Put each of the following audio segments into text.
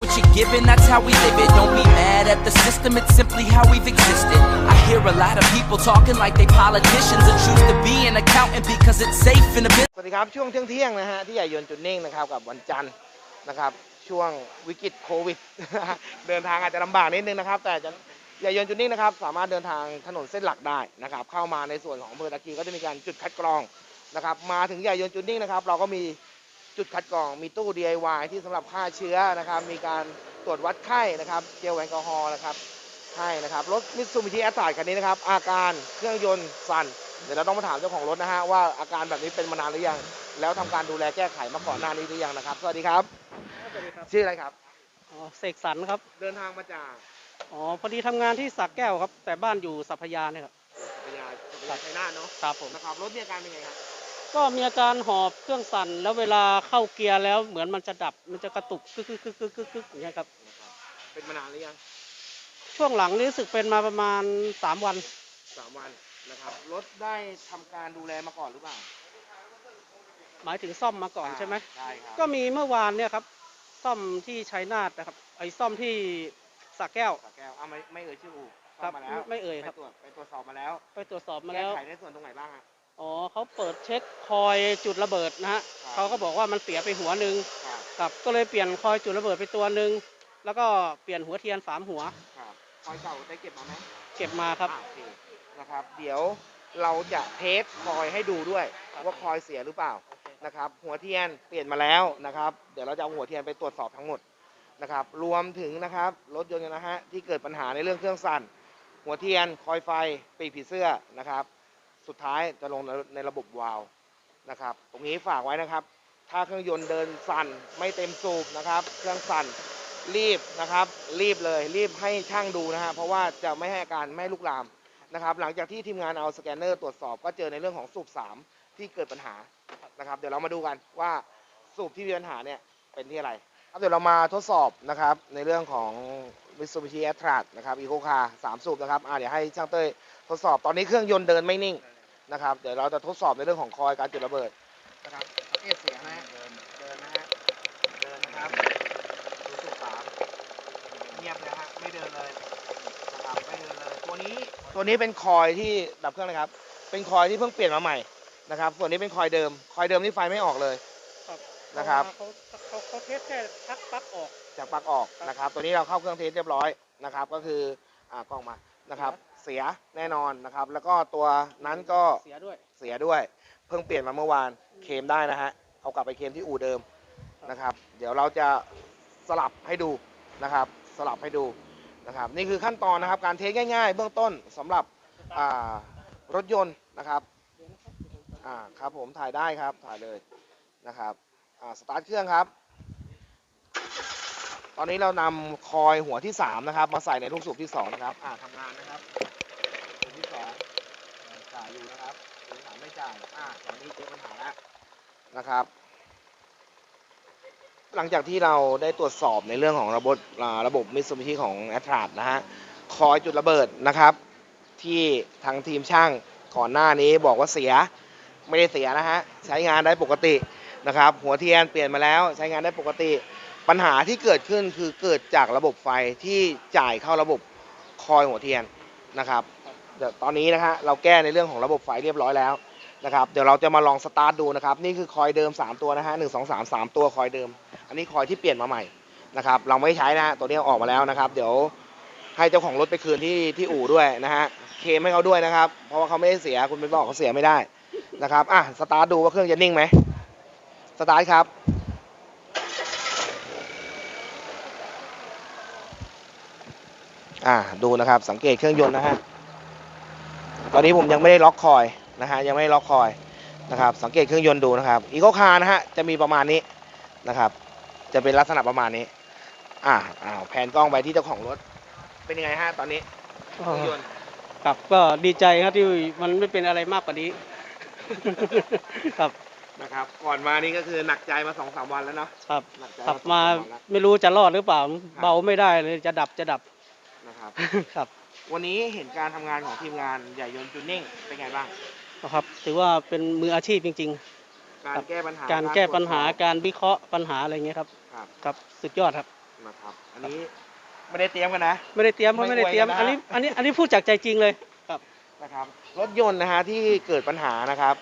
What you're given, that's how we live it. Don't be mad at the system, it's simply how we've existed. I hear a lot of people talking like they politicians and choose to be an accountant because it's safe in a business. สวัสดีครับช่วงเที่ยงเที่ยงๆนะฮะที่ใหญ่ยนต์จุดนิ่งนะครับกับวันจันทร์นะครับช่วงวิกฤตโควิด เดินทางอาจจะลำบากนิดนึงนะครับแต่จะใหญ่ยนต์จุดนิ่งนะครับสามารถเดินทางถนนเส้นหลักได้นะครับเข้ามาในส่วนของอำเภอตะกีก็จะมีการจุดคัดกรองนะครับมาถึงใหญ่ยนต์จุดนิ่งนะครับเราก็มี จุดคัดกรองมีตู้ DIY ที่สำหรับฆ่าเชื้อนะครับ มีการตรวจวัดไข้นะครับ เจลแอลกอฮอล์นะครับให้นะครับ รถมิตซูบิชิแอสตาร์คันนี้นะครับ อาการเครื่องยนต์สั่น เดี๋ยวเราต้องมาถามเจ้าของรถนะฮะว่าอาการแบบนี้เป็นมานานหรือยัง แล้วทำการดูแลแก้ไขมาก่อนหน้านี้หรือยังนะครับ สวัสดีครับ สวัสดีครับชื่ออะไรครับ อ๋อเสกสรรครับ เดินทางมาจากอ๋อ พอดีทำงานที่สักแก้วครับ แต่บ้านอยู่สัพพยาเนี่ยครับพยาพยาชัยนาทเนาะ ครับผม นะครับ รถมีอาการเป็นไงครับ ก็มีอาการหอบเครื่องสั่นแล้วเวลาเข้าเกียร์แล้วเหมือนมันจะดับมันจะกระตุกกึกกึกกึกกึกกึกกึกอย่างเงี้ยครับนะครับเป็นมานานหรือยังช่วงหลังนี่รู้สึกเป็นมาประมาณ3วันสามวันนะครับรถได้ทำการดูแลมาก่อนหรือเปล่าหมายถึงซ่อมมาก่อนใช่ไหมใช่ครับก็มีเมื่อวานเนี่ยครับ ซ่อมที่ชัยนาทนะครับไอ้ซ่อมที่สักแก้ว สระแก้วอ้าวไม่ไม่เอ่ยชื่ออู่ครับเข้ามาแล้วไม่เอ่ยครับ ไปตรวจไปตรวจสอบมาแล้ว ไปตรวจสอบมาแก้แล้วไขในส่วนตรงไหนบ้างฮะ อ๋อเขาเปิดเช็คคอยจุดระเบิดนะฮะครับ เขาก็บอกว่ามันเสียไปหัวหนึ่งครับครับก็เลยเปลี่ยนคอยจุดระเบิดไปตัวหนึ่งแล้วก็เปลี่ยนหัวเทียนสามหัว ครับคอยเก่าได้เก็บมาไหมเก็บมาครับ อะโอเคนะครับ เดี๋ยวเราจะเทสคอยให้ดูด้วย ครับ ว่าคอยเสียหรือเปล่านะครับ หัวเทียนเปลี่ยนมาแล้วนะครับ เดี๋ยวเราจะเอาหัวเทียนไปตรวจสอบทั้งหมดนะครับ รวมถึงนะครับรถยนต์นะฮะที่เกิดปัญหาในเรื่องเครื่องสั่น หัวเทียนคอยไฟปีกผีเสื้อนะครับ สุดท้ายจะลงในระบบวาล์วนะครับ ตรงนี้ฝากไว้นะครับ ถ้าเครื่องยนต์เดินสั่นไม่เต็มสูบนะครับ เครื่องสั่นรีบนะครับ รีบเลยรีบให้ช่างดูนะฮะเพราะว่าจะไม่ให้อาการไม่ลุกลามนะครับ หลังจากที่ทีมงานเอาสแกนเนอร์ตรวจสอบก็เจอในเรื่องของสูบสามที่เกิดปัญหานะครับ เดี๋ยวเรามาดูกันว่าสูบที่มีปัญหาเนี่ยเป็นที่อะไรครับเดี๋ยวเรามาทดสอบนะครับในเรื่องของ Mitsubishi a t r a นะครับ Eco Car สามสูบนะครับอ่าเดี๋ยวให้ช่างเต้ยทดสอบตอนนี้เครื่องยนต์เดินไม่นิ่ง นะครับ เดี๋ยวเราจะทดสอบในเรื่องของคอยการจุดระเบิดนะครับสังเกตเสียงนะฮะเดินเดินนะฮะเดินนะครับดูสูบสามเงียบเลยฮะไม่เดินเลยนะครับไม่เดินเลยตัวนี้ตัวนี้เป็นคอยที่ดับเครื่องนะครับ เป็นคอยที่เพิ่งเปลี่ยนมาใหม่นะครับ ส่วนนี้เป็นคอยเดิม คอยเดิมนี่ไฟไม่ออกเลยครับนะครับเขาเขาเขาเทสแค่ชักปลั๊กออกจากปลั๊กออกนะครับ ตัวนี้เราเข้าเครื่องเทสเรียบร้อยนะครับ ก็คืออ่ากล้องมานะครับ เสียแน่นอนนะครับ แล้วก็ตัวนั้นก็เสียด้วย เสียด้วย เพิ่งเปลี่ยนมาเมื่อวานเคลมได้นะฮะ เอากลับไปเคลมที่อู่เดิมนะครับ เดี๋ยวเราจะสลับให้ดูนะครับ สลับให้ดูนะครับ นี่คือขั้นตอนนะครับ การเทสง่าย ๆ เบื้องต้นสำหรับอ่ารถยนต์นะครับอ่าครับผมถ่ายได้ครับถ่ายเลยนะครับอ่าสตาร์ทเครื่องครับ ตอนนี้เรานำคอยหัวที่ 3 นะครับ มาใส่ในลูกสูบที่ 2 นะครับ อ่าทำงานนะครับสูบที่2จ่ายอยู่นะครับสูบสามไม่จ่าย อ่าตอนนี้เจอปัญหาแล้วนะครับ หลังจากที่เราได้ตรวจสอบในเรื่องของระบบอ่าระบบมิตซูบิชิของแอตราดนะฮะ คอยจุดระเบิดนะครับ ที่ทางทีมช่างก่อนหน้านี้บอกว่าเสีย ไม่ได้เสียนะฮะ ใช้งานได้ปกตินะครับ หัวเทียนเปลี่ยนมาแล้ว ใช้งานได้ปกติ ปัญหาที่เกิดขึ้นคือเกิดจากระบบไฟที่จ่ายเข้าระบบคอยหัวเทียนนะครับเดี๋ยวตอนนี้นะฮะเราแก้ในเรื่องของระบบไฟเรียบร้อยแล้วนะครับเดี๋ยวเราจะมาลองสตาร์ทดูนะครับนี่คือคอยเดิม 3 ตัวนะฮะหนึ่งสองสามสามตัวคอยเดิม อันนี้คอยที่เปลี่ยนมาใหม่นะครับเราไม่ใช้นะตัวนี้ออกมาแล้วนะครับ เดี๋ยวให้เจ้าของรถไปคืนที่ที่อู่ด้วยนะฮะเคมให้เขาด้วยนะครับ เพราะว่าเขาไม่ได้เสียคุณไปบอกเขาเสียไม่ได้นะครับอะสตาร์ทดูว่าเครื่องจะนิ่งไหมสตาร์ทครับ อ่าดูนะครับ สังเกตเครื่องยนต์นะฮะตอนนี้ผมยังไม่ได้ล็อกคอยนะฮะยังไม่ได้ล็อกคอยนะครับ สังเกตเครื่องยนต์ดูนะครับอีโคคาร์นะฮะจะมีประมาณนี้นะครับ จะเป็นลักษณะประมาณนี้ อ่าอ้าวแผนกล้องไปที่เจ้าของรถ เป็นยังไงฮะตอนนี้เครื่องยนต์ครับก็ดีใจครับที่มันไม่เป็นอะไรมากกว่านี้ ครับนะครับ ก่อนมานี่ก็คือหนักใจมาสองสามวันแล้วเนาะครับหนักใจขับสองมาสวันแล้ว ไม่รู้จะรอดหรือเปล่า เบาไม่ได้เลยจะดับจะดับ นะครับ ครับ วันนี้เห็นการทำงานของทีมงานใหญ่ยนต์จูนนิ่งเป็นไงบ้าง นะครับ ถือว่าเป็นมืออาชีพจริง การแก้ปัญหาๆ การแก้ปัญหา ตรวจสอบการวิเคราะห์ปัญหาอะไรเงี้ยครับ ครับครับ สุดยอดครับ นะครับ อันนี้ไม่ได้เตรียมกันนะ ไม่ได้เตรียมเพราะไม่ไม่ได้เตรียมอวยกันนะ อันนี้ อันนี้ อันนี้พูดจากใจจริงเลย ครับ นะครับ รถยนต์นะฮะที่เกิดปัญหานะครับ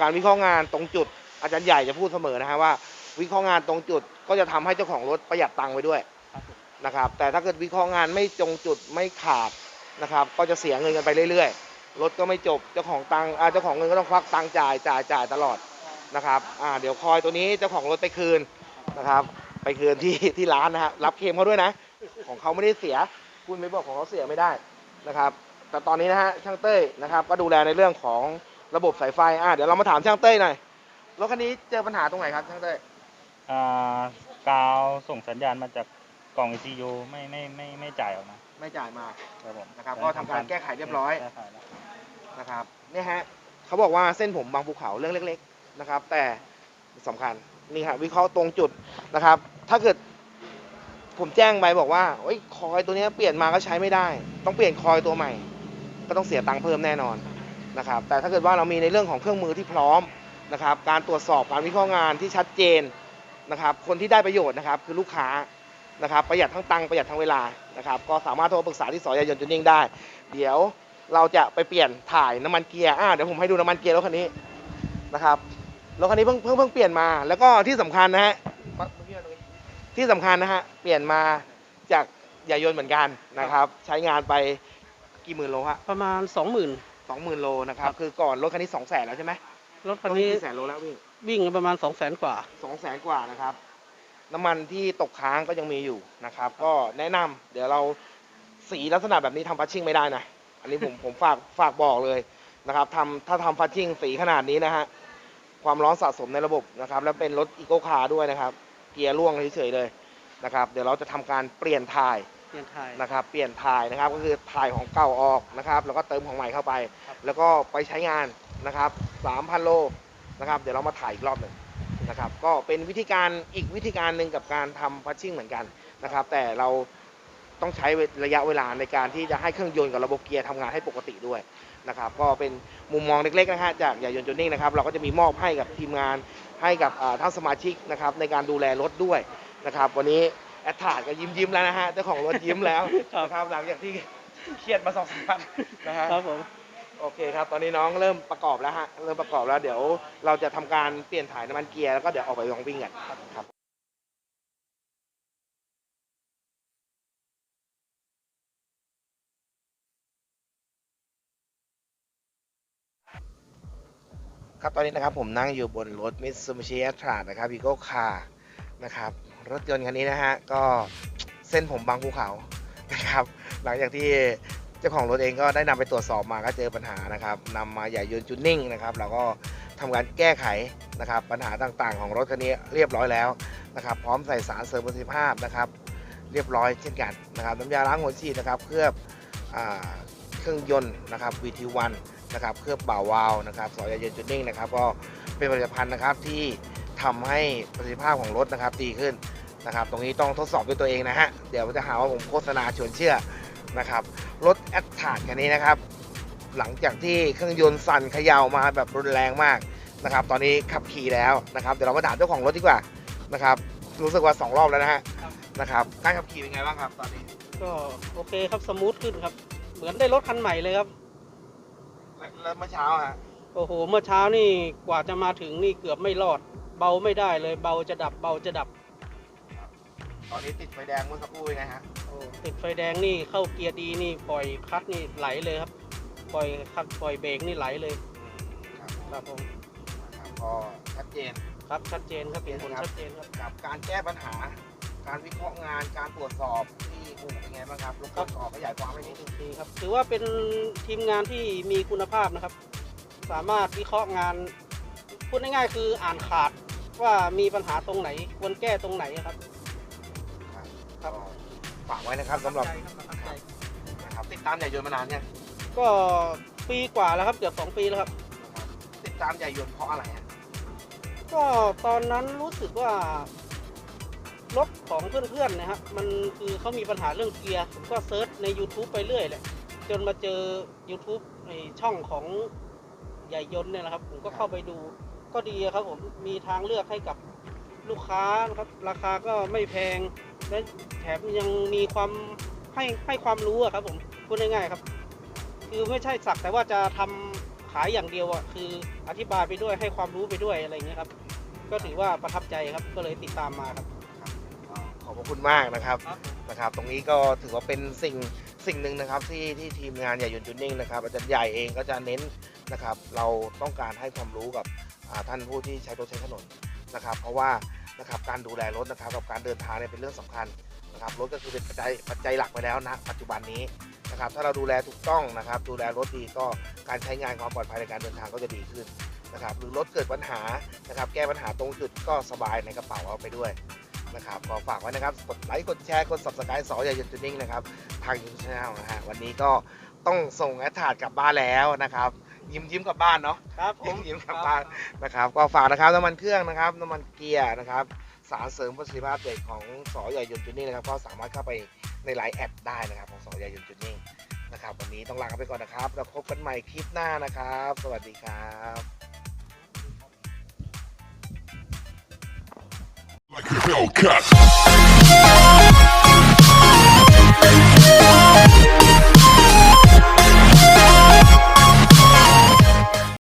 การวิเคราะห์งานตรงจุดอาจารย์ใหญ่จะพูดเสมอนะฮะว่า วิเคราะห์งานตรงจุดก็จะทำให้เจ้าของรถประหยัดตังค์ไปด้วย นะครับ แต่ถ้าเกิดวิเคราะห์งานไม่ตรงจุดไม่ขาดนะครับ ก็จะเสียเงินกันไปเรื่อยๆ รถก็ไม่จบ เจ้าของตังค์อ่าเจ้าของเงินก็ต้องควักตังค์จ่ายจ่ายจ่ายตลอดนะครับอ่าเดี๋ยวคอยตัวนี้เจ้าของรถไปคืนนะครับ ไปคืนที่ที่ร้านนะฮะรับเคมเขาด้วยนะ ของเขาไม่ได้เสีย คุณไม่บอกของเขาเสียไม่ได้นะครับ แต่ตอนนี้นะฮะช่างเต้ยนะครับ ก็ดูแลในเรื่องของระบบสายไฟอะเดี๋ยวเรามาถามช่างเต้ยหน่อยรถคันนี้เจอปัญหาตรงไหนครับช่างเต้ยอ่ากาวส่งสัญญาณมาจาก กล่อง ECU ไม่ไม่ไม่ไม่จ่ายออกมาไม่จ่ายมา ครับผมนะครับก็ทำการแก้ไขเรียบร้อย แก้ไขแล้วนะครับเนี่ยฮะเขาบอกว่าเส้นผมบางภูเขาเรื่องเล็ก ๆนะครับ แต่สำคัญนี่ฮะวิเคราะห์ตรงจุดนะครับ ถ้าเกิดผมแจ้งไปบอกว่าโอ้ยคอยตัวเนี้ยเปลี่ยนมาก็ใช้ไม่ได้ ต้องเปลี่ยนคอยตัวใหม่ ก็ต้องเสียตังค์เพิ่มแน่นอนนะครับแต่ถ้าเกิดว่าเรามีในเรื่องของเครื่องมือที่พร้อมนะครับ การตรวจสอบการวิเคราะห์งานที่ชัดเจนนะครับ คนที่ได้ประโยชน์นะครับคือลูกค้า นะครับประหยัดทั้งตังค์ประหยัดทั้งเวลานะครับก็สามารถโทรปรึกษาที่สอยายนต์จูนิ่งได้ เดี๋ยวเราจะไปเปลี่ยนถ่ายน้ำมันเกียร์อ่าเดี๋ยวผมให้ดูน้ำมันเกียร์รถคันนี้นะครับรถคันนี้เพิ่งเพิ่งเพิ่งเปลี่ยนมา แล้วก็ที่สำคัญนะฮะที่สำคัญนะฮะเปลี่ยนมาจากยายนต์เหมือนกันนะครับ ใช้งานไปกี่หมื่นโลฮะประมาณสองหมื่นสองหมื่นโลนะครับคือก่อนรถคันนี้สองแสนแล้วใช่ไหมรถคันนี้กี่แสนโลแล้ววิ่งวิ่งประมาณสองแสนกว่าสองแสนกว่านะครับ น้ำมันที่ตกค้างก็ยังมีอยู่นะครับ ก็แนะนำเดี๋ยวเราสีลักษณะแบบนี้ทำพัชชิ่งไม่ได้นะ อันนี้ผมผมฝากฝากบอกเลยนะครับทำถ้าทำพัชชิ่งสีขนาดนี้นะฮะความร้อนสะสมในระบบนะครับ แล้วเป็นรถอีโคคาร์ด้วยนะครับ เกียร์ล่วงเฉยๆเลยนะครับ เดี๋ยวเราจะทำการเปลี่ยนถ่าย เปลี่ยนไทยนะครับเปลี่ยนถ่ายนะครับก็คือถ่ายของเก่าออกนะครับแล้วก็เติมของใหม่เข้าไป ครับ แล้วก็ไปใช้งานนะครับ3,000 โลนะครับเดี๋ยวเรามาถ่ายอีกรอบหนึ่ง นะครับก็เป็นวิธีการอีกวิธีการหนึ่งกับการทำพัชชิ่งเหมือนกันนะครับ แต่เราต้องใช้ระยะเวลาในการที่จะให้เครื่องยนต์กับระบบเกียร์ทำงานให้ปกติด้วยนะครับก็เป็นมุมมองเล็กๆนะฮะจากอย่ายนต์จูนิ่งนะครับเราก็จะมีมอบให้กับทีมงานให้กับอ่าท่านสมาชิกนะครับในการดูแลรถด้วยนะครับวันนี้แอดทาดก็ยิ้มยิ้มๆแล้วนะฮะเจ้าของรถยิ้มแล้วนะครับหลังจากที่เครียดมาสองสามวันนะฮะ ครับผม โอเคครับ ตอนนี้น้องเริ่มประกอบแล้วฮะ เริ่มประกอบแล้ว เดี๋ยวเราจะทำการเปลี่ยนถ่ายน้ำมันเกียร์แล้วก็เดี๋ยวออกไปลองวิ่งกันครับครับตอนนี้นะครับผมนั่งอยู่บนรถ Mitsubishi a t r a นะครับ Eagle Car นะครับรถยนต์คันนี้นะฮะก็เส้นผมบางภูเขานะครับ หลังจากที่ เจ้าของรถเองก็ได้นำไปตรวจสอบมาก็เจอปัญหานะครับนำมาใหญ่ยนจูนนิ่งนะครับเราก็ทำการแก้ไขนะครับปัญหาต่างๆ ของรถคันนี้เรียบร้อยแล้วนะครับพร้อมใส่สารเสริมประสิทธิภาพนะครับเรียบร้อยเช่นกันนะครับน้ำยาล้างหัวฉีดนะครับเคลือบอเครื่องยนต์นะครับ VT1 นะครับเคลือบเป่าวาล์วนะครับสอยายนจูนนิ่งนะครับก็เป็นผลิตภัณฑ์นะครับที่ทำให้ประสิทธิภาพของรถนะครับดีขึ้นนะครับ ตรงนี้ต้องทดสอบด้วยตัวเองนะฮะเดี๋ยวจะหาว่าผมโฆษณาชวนเชื่อ นะครับ รถแอดทาร์คันนี้นะครับ หลังจากที่เครื่องยนต์สั่นเขย่ามาแบบรุนแรงมากนะครับ ตอนนี้ขับขี่แล้วนะครับ เดี๋ยวเรามาถามเจ้าของรถดีกว่านะครับ รู้สึกว่า 2 รอบแล้วนะฮะนะครับ การขับขี่เป็นไงบ้างครับตอนนี้ ก็โอเคครับสมูทขึ้นครับ เหมือนได้รถคันใหม่เลยครับ แล้วแล้วเมื่อเช้าฮะ โอ้โห เมื่อเช้านี่กว่าจะมาถึงนี่เกือบไม่รอด เบาไม่ได้เลย เบาจะดับ เบาจะดับ ตอนนี้ติดไฟแดงเมื่อสักครู่เป็นไงฮะโอ้ติดไฟแดงนี่เข้าเกียร์ดีนี่ปล่อยคลัตช์นี่ไหลเลยครับ ปล่อยคลัตช์ปล่อยเบรกนี่ไหลเลยครับครับผมนะครับก็ชัดเจน ครับชัดเจนครับเห็นผลครับชัดเจนครับ กับการแก้ปัญหา การวิเคราะห์งานการตรวจสอบที่อู่เป็นไงบ้างครับรบกวนขอขยายความให้นิดนึงโอเคครับ ถือว่าเป็นทีมงานที่มีคุณภาพนะครับ สามารถวิเคราะห์งาน พูดง่ายๆคืออ่านขาดว่ามีปัญหาตรงไหน ควรแก้ตรงไหนครับครับ ฝากไว้นะครับสำหรับประทับใจครับประทับใจนะครับติดตามใหญ่ยนต์มานานเนี่ยงก็ปีกว่าแล้วครับเกือบสองปีแล้วครับนะครับ ติดตามใหญ่ยนต์เพราะอะไรฮะก็ตอนนั้นรู้สึกว่ารถของเพื่อนๆนะครับมันคือเขามีปัญหาเรื่องเกียร์ผมก็เซิร์ชใน YouTube ไปเรื่อยแหละจนมาเจอ YouTube ในช่องของใหญ่ยนต์เนี่ยนะครับ ผมก็เข้าไปดูก็ดีครับผมมีทางเลือกให้กับลูกค้านะครับ ราคาก็ไม่แพง และแถมยังมีความให้ให้ความรู้อะครับผมพูดง่ายๆครับ คือไม่ใช่สักแต่ว่าจะทำขายอย่างเดียวอะคืออธิบายไปด้วยให้ความรู้ไปด้วยอะไรอย่างเงี้ยครับ ก็ถือว่าประทับใจครับก็เลยติดตามมาครับขอบพระคุณมากนะครับนะครับ ตรงนี้ก็ถือว่าเป็นสิ่งสิ่งหนึ่งนะครับที่ที่ทีมงานใหญ่ยนต์จูนนิ่งนะครับอาจารย์ใหญ่เองก็จะเน้นนะครับ เราต้องการให้ความรู้กับอ่าท่านผู้ที่ใช้รถใช้ถนนนะครับ เพราะว่า นะครับการดูแลรถนะครับกับการเดินทางเนี่ยเป็นเรื่องสำคัญนะครับรถก็คือเป็นปัจจัยปัจจัยหลักไปแล้วนะปัจจุบันนี้นะครับถ้าเราดูแลถูกต้องนะครับดูแลรถดีก็การใช้งานความปลอดภัยในการเดินทางก็จะดีขึ้นนะครับหรือรถเกิดปัญหานะครับแก้ปัญหาตรงจุดก็สบายในกระเป๋าเอาไปด้วยนะครับก็ฝากไว้นะครับกดไลค์กดแชร์กด subscribe สออย่าหยุดจุดนิ่งนะครับทางยูทูบช anel นะฮะวันนี้ก็ต้องส่งแอดถาดกลับบ้านแล้วนะครับ ยิ้มยิ้มกลับบ้านเนาะครับผยิ้มมยิ้มกลับบ้านนะครับ ก็ฝากนะครับน้ำมันเครื่องนะครับน้ำมันเกียร์นะครับ สารเสริมประสิทธิภาพเด็กของสอใหญ่ยนต์จุดนิ่งนะครับ ก็สามารถเข้าไปในไลน์แอดได้นะครับ ของสอใหญ่ยนต์จุดนิ่งนะครับ วันนี้ต้องลากันไปก่อนนะครับ แล้วพบกันใหม่คลิปหน้านะครับ สวัสดีครับ like a Hellcat.